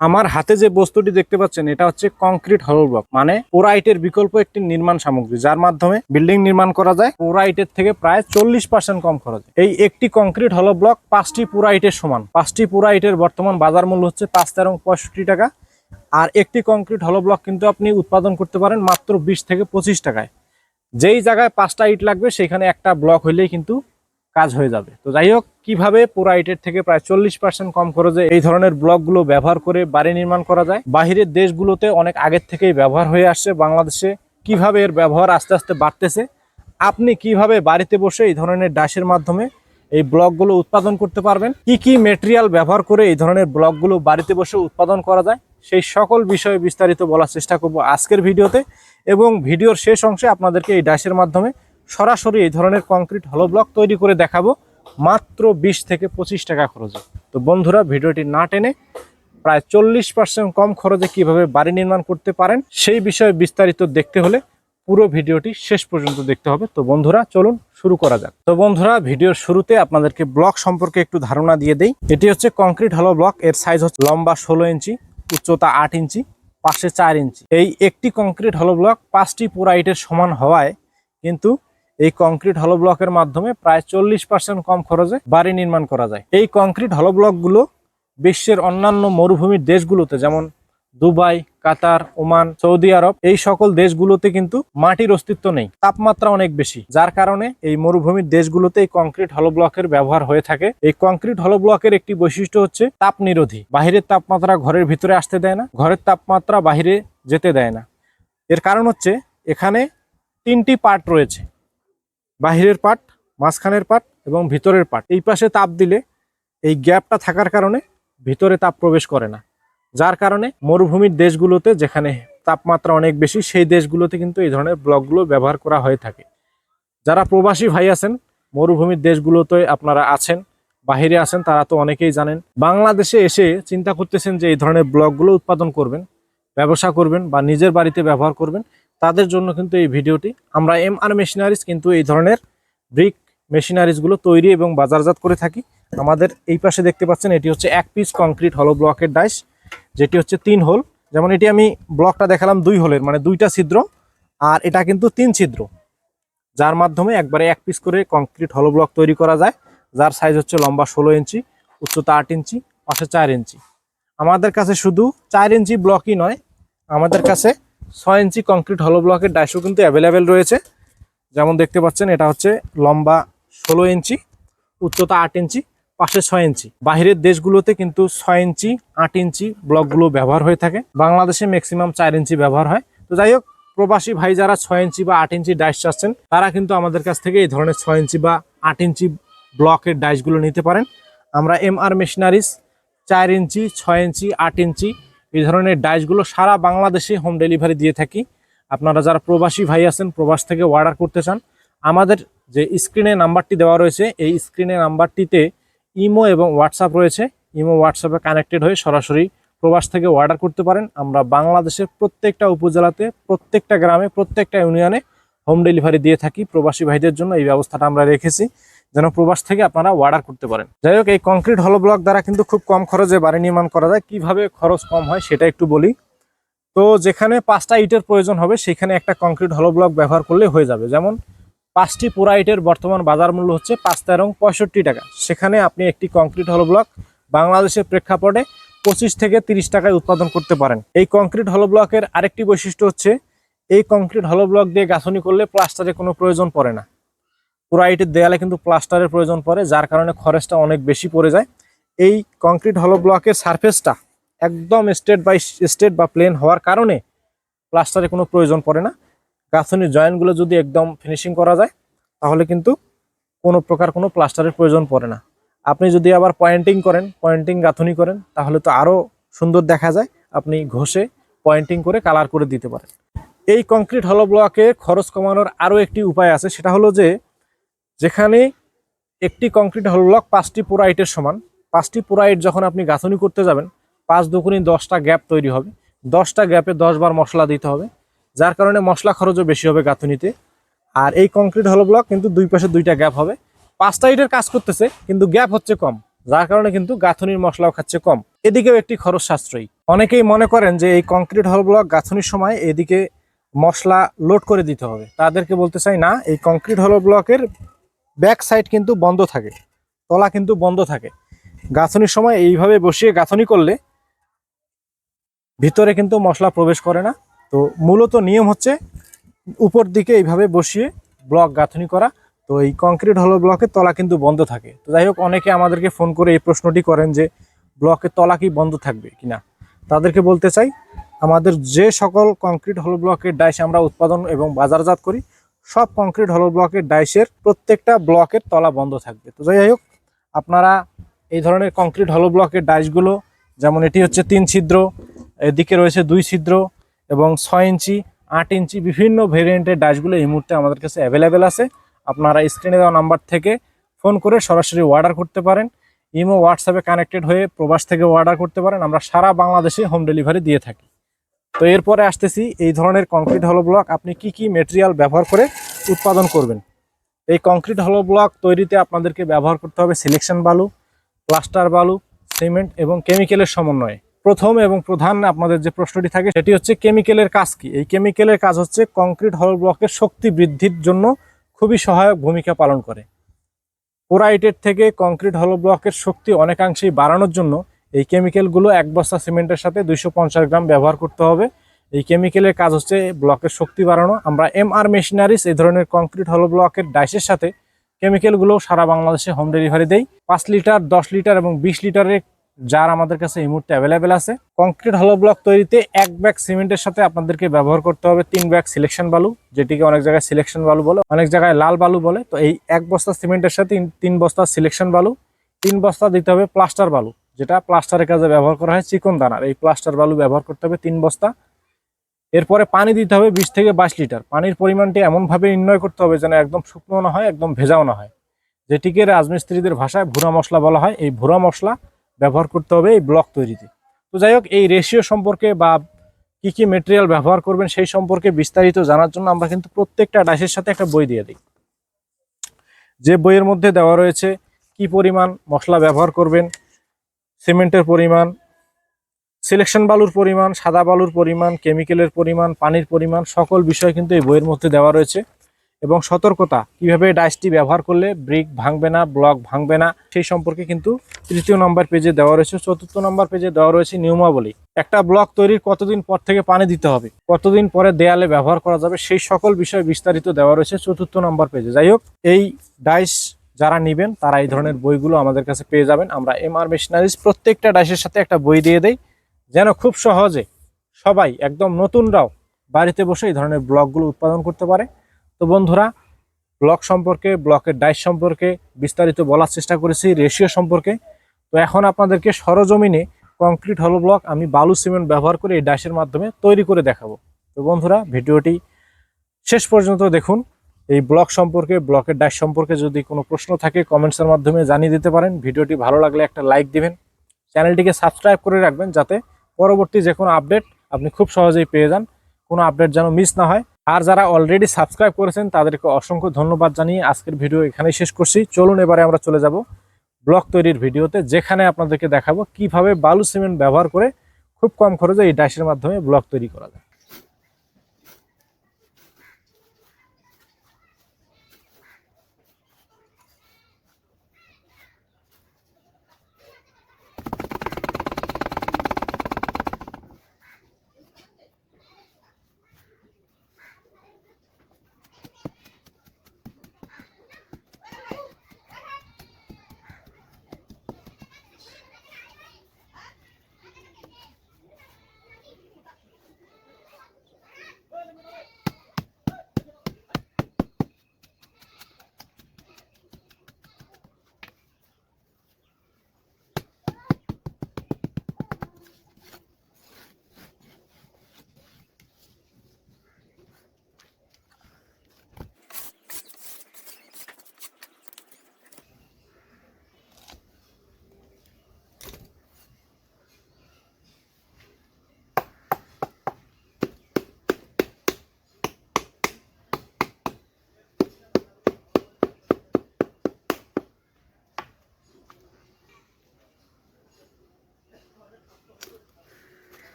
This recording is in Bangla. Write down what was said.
আমার হাতে যে বস্তুটি দেখতে পাচ্ছেন, এটা হচ্ছে কংক্রিট হল ব্লক মানে পোরাইটের বিকল্প একটি নির্মাণ সামগ্রী, যার মাধ্যমে বিল্ডিং নির্মাণ করা যায়। পোরাইটের থেকে প্রায় চল্লিশ পার্সেন্ট কম খরচে। এই একটি কংক্রিট হল ব্লক পাঁচটি পোরাইটের সমান। পাঁচটি পোরাইটের বর্তমান বাজার মূল্য হচ্ছে পাঁচ তেরো পঁয়ষট্টি টাকা। আর একটি কংক্রিট হল ব্লক কিন্তু আপনি উৎপাদন করতে পারেন মাত্র বিশ থেকে পঁচিশ টাকায়। যেই জায়গায় পাঁচটা ইট লাগবে, সেখানে একটা ব্লক হইলেই কিন্তু কাজ হয়ে যাবে। তো যাই হোক, কীভাবে পুরা ইটের থেকে প্রায় চল্লিশ পার্সেন্ট কম খরচে এই ধরনের ব্লকগুলো ব্যবহার করে বাড়ি নির্মাণ করা যায়? বাহিরের দেশগুলোতে অনেক আগের থেকেই ব্যবহার হয়ে আসছে, বাংলাদেশে কীভাবে এর ব্যবহার আস্তে আস্তে বাড়তেছে? আপনি কীভাবে বাড়িতে বসে এই ধরনের ডাশের মাধ্যমে এই ব্লকগুলো উৎপাদন করতে পারবেন? কি কি মেটেরিয়াল ব্যবহার করে এই ধরনের ব্লকগুলো বাড়িতে বসে উৎপাদন করা যায়? সেই সকল বিষয়ে বিস্তারিত বলার চেষ্টা করব আজকের ভিডিওতে এবং ভিডিওর শেষ অংশে আপনাদেরকে এই ডাশের মাধ্যমে সরাসরি এই ধরনের কংক্রিট হলো ব্লক তৈরি করে দেখাবো। মাত্র বিশ থেকে পঁচিশ টাকা খরচে। তো বন্ধুরা, ভিডিওটি না টেনে প্রায় চল্লিশ পার্সেন্ট কম খরচে কীভাবে বাড়ি নির্মাণ করতে পারেন, সেই বিষয়ে বিস্তারিত দেখতে হলে পুরো ভিডিওটি শেষ পর্যন্ত দেখতে হবে। তো বন্ধুরা, চলুন শুরু করা যাক। তো বন্ধুরা, ভিডিওর শুরুতে আপনাদেরকে ব্লক সম্পর্কে একটু ধারণা দিয়ে দেই। এটি হচ্ছে কংক্রিট হলো ব্লক এর সাইজ হচ্ছে লম্বা ষোলো ইঞ্চি, উচ্চতা আট ইঞ্চি, পাশে চার ইঞ্চি। এই একটি কংক্রিট হলো ব্লক পাঁচটি পোরাইটের সমান হওয়ায় কিন্তু এই কংক্রিট হলো ব্লকের মাধ্যমে প্রায় চল্লিশ পার্সেন্ট কম খরচে বাড়ি নির্মাণ করা যায়। এই কংক্রিট হলো ব্লকগুলো বিশ্বের অন্যান্য মরুভূমির দেশগুলোতে, যেমন Dubai, Qatar, Oman, Saudi Arab, এই সকল দেশগুলোতে কিন্তু মাটির অস্তিত্ব নেই, তাপমাত্রা অনেক বেশি। যার কারণে এই মরুভূমির দেশগুলোতে এই কংক্রিট হলো ব্লকের ব্যবহার হয়ে থাকে। এই কংক্রিট হলো ব্লকের একটি বৈশিষ্ট্য হচ্ছে তাপ নিরোধী। বাহিরের তাপমাত্রা ঘরের ভিতরে আসতে দেয় না, ঘরের তাপমাত্রা বাহিরে যেতে দেয় না। এর কারণ হচ্ছে এখানে তিনটি পার্ট রয়েছে। বাহিরের পাট, মাঝখানের পাট এবং ভিতরের পাট। এই পাশে তাপ দিলে এই গ্যাপটা থাকার কারণে ভিতরে তাপ প্রবেশ করে না। যার কারণে মরুভূমির দেশগুলোতে যেখানে তাপমাত্রা অনেক বেশি, সেই দেশগুলোতে কিন্তু এই ধরনের ব্লকগুলো ব্যবহার করা হয়ে থাকে। যারা প্রবাসী ভাই আছেন, মরুভূমির দেশগুলোতে আপনারা আছেন, বাহিরে আছেন, তারা তো অনেকেই জানেন। বাংলাদেশে এসে চিন্তা করতেছেন যে এই ধরনের ব্লকগুলো উৎপাদন করবেন, ব্যবসা করবেন বা নিজের বাড়িতে ব্যবহার করবেন। তাদের জন্য কিন্তু এই ভিডিওটি। আমরা এম আর মেশিনারিজ কিন্তু এই ধরনের ব্রিক মেশিনারিজগুলো তৈরি এবং বাজারজাত করে থাকি। আমাদের এই পাশে দেখতে পাচ্ছেন, এটি হচ্ছে এক পিস কংক্রিট হলো ব্লকের ডাইস, যেটি হচ্ছে তিন হোল। যেমন এটি আমি ব্লকটা দেখালাম দুই হোলের মানে দুইটা ছিদ্র আর এটা কিন্তু তিন ছিদ্র। যার মাধ্যমে একবারে এক পিস করে কংক্রিট হলো ব্লক তৈরি করা যায়, যার সাইজ হচ্ছে লম্বা ষোলো ইঞ্চি, উচ্চতা আট ইঞ্চি, পাশে চার ইঞ্চি। আমাদের কাছে শুধু চার ইঞ্চি ব্লকই নয়, আমাদের কাছে ছয় ইঞ্চি কংক্রিট হলো ব্লকের ডাইসও কিন্তু অ্যাভেলেবেল রয়েছে। যেমন দেখতে পাচ্ছেন, এটা হচ্ছে লম্বা ষোলো ইঞ্চি, উচ্চতা আট ইঞ্চি, পাশে ছয় ইঞ্চি। বাহিরের দেশগুলোতে কিন্তু ছয় ইঞ্চি, আট ইঞ্চি ব্লকগুলো ব্যবহার হয়ে থাকে। বাংলাদেশে ম্যাক্সিমাম চার ইঞ্চি ব্যবহার হয়। তো যাই হোক, প্রবাসী ভাই যারা ছয় ইঞ্চি বা আট ইঞ্চি ডাইস চাচ্ছেন, তারা কিন্তু আমাদের কাছ থেকে এই ধরনের ছয় ইঞ্চি বা আট ইঞ্চি ব্লকের ডাইসগুলো নিতে পারেন। আমরা এম আর মেশিনারিজ চার ইঞ্চি, ছয় ইঞ্চি, আট ইঞ্চি এই ধরনের ডাইসগুলো সারা বাংলাদেশে হোম ডেলিভারি দিয়ে থাকি। আপনারা যারা প্রবাসী ভাই আছেন, প্রবাস থেকে অর্ডার করতে চান, আমাদের যে স্ক্রিনে নাম্বারটি দেওয়া রয়েছে, এই স্ক্রিনে নাম্বারটিতে ইমো এবং হোয়াটসঅ্যাপ রয়েছে। ইমো, হোয়াটসঅ্যাপে কানেক্টেড হয়ে সরাসরি প্রবাস থেকে অর্ডার করতে পারেন। আমরা বাংলাদেশের প্রত্যেকটা উপজেলাতে, প্রত্যেকটা গ্রামে, প্রত্যেকটা ইউনিয়নে হোম ডেলিভারি দিয়ে থাকি। প্রবাসী ভাইদের জন্য এই ব্যবস্থাটা আমরা রেখেছি। যেন প্রবাস থেকে আপনারা অর্ডার করতে পারেন। যাই হোক, এই কংক্রিট হলো ব্লক দ্বারা কিন্তু খুব কম খরচে বাড়ি নির্মাণ করা যায়। কীভাবে খরচ কম হয় সেটা একটু বলি। তো যেখানে পাঁচটা ইটের প্রয়োজন হবে, সেখানে একটা কংক্রিট হলো ব্লক ব্যবহার করলে হয়ে যাবে। যেমন, পাঁচটি পুরা ইটের বর্তমান বাজার মূল্য হচ্ছে পাঁচ তেরো পঁয়ষট্টি টাকা। সেখানে আপনি একটি কংক্রিট হলো ব্লক বাংলাদেশের প্রেক্ষাপটে পঁচিশ থেকে তিরিশ টাকায় উৎপাদন করতে পারেন। এই কংক্রিট হলো ব্লকের আরেকটি বৈশিষ্ট্য হচ্ছে, এই কংক্রিট হলো ব্লক দিয়ে গাঁথনি করলে প্লাস্টারের কোনো প্রয়োজন পড়ে না। পুরা ইটের দেয়ালে কিন্তু প্লাস্টারের প্রয়োজন পড়ে, যার কারণে খরচটা অনেক বেশি পড়ে যায়। এই কংক্রিট হলো ব্লকের সারফেসটা একদম স্টেট বাই স্টেট বা প্লেন হওয়ার কারণে প্লাস্টারের কোনো প্রয়োজন পড়ে না। গাঁথনির জয়েন্টগুলো যদি একদম ফিনিশিং করা যায়, তাহলে কিন্তু কোনো প্রকার কোনো প্লাস্টারের প্রয়োজন পড়ে না। আপনি যদি আবার পয়েন্টিং করেন পয়েন্টিং গাঁথনি করেন, তাহলে তো আরও সুন্দর দেখা যায়। আপনি ঘষে পয়েন্টিং করে কালার করে দিতে পারেন। এই কংক্রিট হলো ব্লকে খরচ কমানোর আরও একটি উপায় আছে, সেটা হলো যে যেখানে একটি কংক্রিট হল ব্লক পাঁচটি পোরাইটের সমান। পাঁচটি পোরাইট যখন আপনি গাঁথনি করতে যাবেন, পাঁচ দুকুনি দশটা গ্যাপ তৈরি হবে। দশটা গ্যাপে দশ বার মশলা দিতে হবে। যার কারণে মশলা খরচও বেশি হবে গাঁথনিতে। আর এই কংক্রিট হল ব্লক কিন্তু দুই পাশে দুইটা গ্যাপ হবে। পাঁচটা ইটের কাজ করতেছে, কিন্তু গ্যাপ হচ্ছে কম। যার কারণে কিন্তু গাঁথনির মশলাও খাচ্ছে কম। এদিকেও একটি খরচ সাশ্রয়ী। অনেকেই মনে করেন যে এই কংক্রিট হল ব্লক গাঁথনির সময় এদিকে মশলা লোড করে দিতে হবে। তাদেরকে বলতে চাই, না, এই কংক্রিট হল ব্লকের ব্যাক সাইড কিন্তু বন্ধ থাকে, তলা কিন্তু বন্ধ থাকে। গাঁথনির সময় এইভাবে বসিয়ে গাঁথনি করলে ভিতরে কিন্তু মশলা প্রবেশ করে না। তো মূলত নিয়ম হচ্ছে উপর দিকে এইভাবে বসিয়ে ব্লক গাঁথনি করা। তো এই কংক্রিট হলো ব্লকের তলা কিন্তু বন্ধ থাকে। তো যাই হোক, অনেকে আমাদেরকে ফোন করে এই প্রশ্নটি করেন যে ব্লকের তলা কি বন্ধ থাকবে কিনা তাদেরকে বলতে চাই, আমাদের যে সকল কংক্রিট হলো ব্লকের ডাইস আমরা উৎপাদন এবং বাজারজাত করি সব কংক্রিট হলো ব্লকের ডাইসের প্রত্যেকটা ব্লকের তলা বন্ধ থাকবে। তো যাই হোক, আপনারা এই ধরনের কংক্রিট হলো ব্লকের ডাইসগুলো, যেমন এটি হচ্ছে তিন ছিদ্র, এদিকে রয়েছে দুই ছিদ্র এবং ছয় ইঞ্চি, আট ইঞ্চি বিভিন্ন ভেরিয়েন্টের ডাইসগুলো এই মুহূর্তে আমাদের কাছে অ্যাভেলেবেল আছে। আপনারা স্ক্রিনে দেওয়া নাম্বার থেকে ফোন করে সরাসরি অর্ডার করতে পারেন। ইমো হোয়াটসঅ্যাপে কানেক্টেড হয়ে প্রবাস থেকে অর্ডার করতে পারেন। আমরা সারা বাংলাদেশে হোম ডেলিভারি দিয়ে থাকি। তো এরপরে আসতেছি এই ধরনের কংক্রিট হলো ব্লক আপনি কি কি মেটেরিয়াল ব্যবহার করে উৎপাদন করবেন? এই কংক্রিট হলো ব্লক তৈরিতে আপনাদেরকে ব্যবহার করতে হবে সিলেকশন বালু প্লাস্টার বালু সিমেন্ট এবং কেমিক্যালের সমন্বয়ে। প্রথম এবং প্রধান আপনাদের যে প্রশ্নটি থাকে সেটি হচ্ছে কেমিক্যালের কাজ কি? এই কেমিক্যালের কাজ হচ্ছে কংক্রিট হল ব্লকের শক্তি বৃদ্ধির জন্য খুবই সহায়ক ভূমিকা পালন করে। পোরাইটের থেকে কংক্রিট হল ব্লকের শক্তি অনেকাংশেই বাড়ানোর জন্য এই কেমিক্যালগুলো এক বস্তা সিমেন্টের সাথে দুইশো পঞ্চাশ গ্রাম ব্যবহার করতে হবে। এই কেমিক্যালের কাজ হচ্ছে ব্লকের শক্তি বাড়ানো। আমরা এম আর মেশিনারিস এই ধরনের কংক্রিট হল ব্লকের ডাইসের সাথে কেমিক্যালগুলো সারা বাংলাদেশে হোম ডেলিভারি দেই। পাঁচ লিটার, দশ লিটার এবং বিশ লিটারের যার আমাদের কাছে এই মুহূর্তে অ্যাভেলেবেল আছে। কংক্রিট হলো ব্লক তৈরিতে এক ব্যাগ সিমেন্টের সাথে আপনাদেরকে ব্যবহার করতে হবে তিন ব্যাগ সিলেকশন বালু, যেটিকে অনেক জায়গায় সিলেকশন বালু বলে, অনেক জায়গায় লাল বালু বলে। তো এই এক বস্তা সিমেন্টের সাথে তিন- তিন বস্তা সিলেকশন বালু, তিন বস্তা দিতে হবে প্লাস্টার বালু। যেটা প্লাস্টারের কাজে ব্যবহার করা হয় চিকন দানার। এই প্লাস্টার বালু ব্যবহার করতে হবে তিন বস্তা। এরপরে পানি দিতে হবে বিশ থেকে বাইশ লিটার। পানির পরিমাণটি এমনভাবে নির্ণয় করতে হবে যেন একদম শুকনো না হয়, একদম ভেজাও না হয়। যেটিকে রাজমিস্ত্রিদের ভাষায় ভুরা মশলা বলা হয়। এই ভুরা মশলা ব্যবহার করতে হবে এই ব্লক তৈরিতে। তো যাই হোক, এই রেশিও সম্পর্কে বা কি কি মেটেরিয়াল ব্যবহার করবেন সেই সম্পর্কে বিস্তারিত জানার জন্য আমরা কিন্তু প্রত্যেকটা ডাইসের সাথে একটা বই দিয়ে দিই। যে বইয়ের মধ্যে দেওয়া রয়েছে কি পরিমাণ মশলা ব্যবহার করবেন সিমেন্টের পরিমাণ সিলেকশন বালুর পরিমাণ, সাদা বালুর পরিমাণ কেমিক্যালের পরিমাণ, পানির পরিমাণ, সকল বিষয় কিন্তু এই বইয়ের মধ্যে দেওয়া রয়েছে। এবং সতর্কতা, কীভাবে ডাইসটি ব্যবহার করলে ব্রিক ভাঙবে না ব্লক ভাঙবে না, সেই সম্পর্কে কিন্তু তৃতীয় নম্বর পেজে দেওয়া রয়েছে। চতুর্থ নম্বর পেজে দেওয়া রয়েছে নিয়মাবলী একটা ব্লক তৈরির কতদিন পর থেকে পানি দিতে হবে, কতদিন পরে দেয়ালে ব্যবহার করা যাবে, সেই সকল বিষয় বিস্তারিত দেওয়া রয়েছে চতুর্থ নম্বর পেজে যাই হোক, এই ডাইস যারা নিবেন, তারা এই ধরনের বইগুলো আমাদের কাছে পেয়ে যাবেন। আমরা এম আর মেশিনারিজ প্রত্যেকটা ডাইসের সাথে একটা বই দিয়ে দেই, যেন খুব সহজে সবাই, একদম নতুনরাও বাড়িতে বসে এই ধরনের ব্লকগুলো উৎপাদন করতে পারে। তো বন্ধুরা ব্লক সম্পর্কে ব্লকের ডাইস সম্পর্কে বিস্তারিত বলার চেষ্টা করেছি, রেশিও সম্পর্কে। তো এখন আপনাদেরকে সরজমিনে কংক্রিট হলো ব্লক আমি বালু সিমেন্ট ব্যবহার করে এই ডাইসের মাধ্যমে তৈরি করে দেখাবো। তো বন্ধুরা, ভিডিওটি শেষ পর্যন্ত দেখুন। এই ব্লক সম্পর্কে ব্লকের ডাইস সম্পর্কে যদি কোনো প্রশ্ন থাকে কমেন্টসের মাধ্যমে জানিয়ে দিতে পারেন। ভিডিওটি ভালো লাগলে একটা লাইক দিবেন। চ্যানেলটিকে সাবস্ক্রাইব করে রাখবেন যাতে পরবর্তী যে কোনো আপডেট আপনি খুব সহজেই পেয়ে যান। কোনো আপডেট যেন মিস না হয়। আর যারা অলরেডি সাবস্ক্রাইব করেছেন, তাদেরকে অসংখ্য ধন্যবাদ জানিয়ে আজকের ভিডিও এখানেই শেষ করছি। চলুন এবারে আমরা চলে যাব ব্লক তৈরির ভিডিওতে, যেখানে আপনাদেরকে দেখাবো কীভাবে বালু সিমেন্ট ব্যবহার করে খুব কম খরচে এই ডাইসের মাধ্যমে ব্লক তৈরি করা যায়।